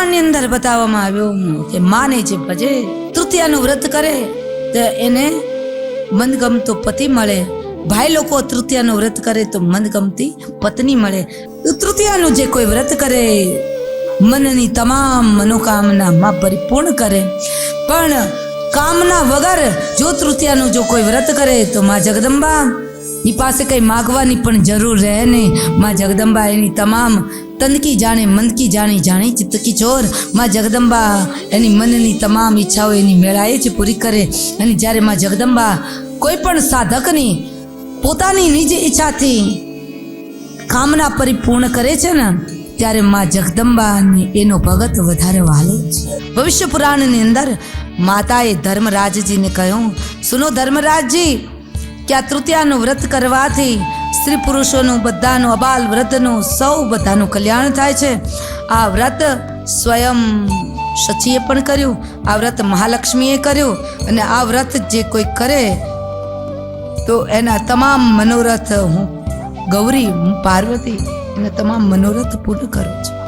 પુરાણની અંદર બતાવવામાં આવ્યું કે માને જે ભજે, તૃતીયાનું વ્રત કરે, તો એને મનગમતો પતિ મળે. ભાઈ લોકો તૃતીયાનું વ્રત કરે તો મનગમતી પત્ની મળે. તૃતીયાનું જે કોઈ વ્રત કરે, મનની તમામ મનોકામના માં પરિપૂર્ણ કરે. પણ કામના વગર જો તૃતીયાનું જો કોઈ વ્રત કરે, તો માં જગદંબા ની પાસે કંઈ માગવાની પણ જરૂર રહે નહીં. માં જગદંબા એની તમામ તનકી જાણે મનકી જાણી જાણી ચિત્તકી ચોર. માં જગદંબા, એની મનની તમામ ઈચ્છાઓ એની મેળાએ જ પૂરી કરે. અને જ્યારે માં જગદંબા કોઈ પણ સાધકની પોતાની નિજ ઈચ્છાથી કામના પરિપૂર્ણ કરે છે ને, ત્યારે માં જગદંબાને એનો ભગત વધારે વાલે છે. ભવિષ્ય પુરાણની અંદર માતાએ ધર્મરાજજીને કહ્યું, સુનો ધર્મરાજજી કે આ તૃતીયાનું વ્રત કરવાથી સ્ત્રી પુરુષોનું બધાનું અબાલ વ્રતનું સૌ બધાનું કલ્યાણ થાય છે. આ વ્રત સ્વયં સચીએ પણ કર્યું, આ વ્રત મહાલક્ષ્મીએ કર્યું અને આ વ્રત જે કોઈ કરે તો એના તમામ મનોરથ હું ગૌરી, હું પાર્વતી એના તમામ મનોરથ પૂર્ણ કરું છું.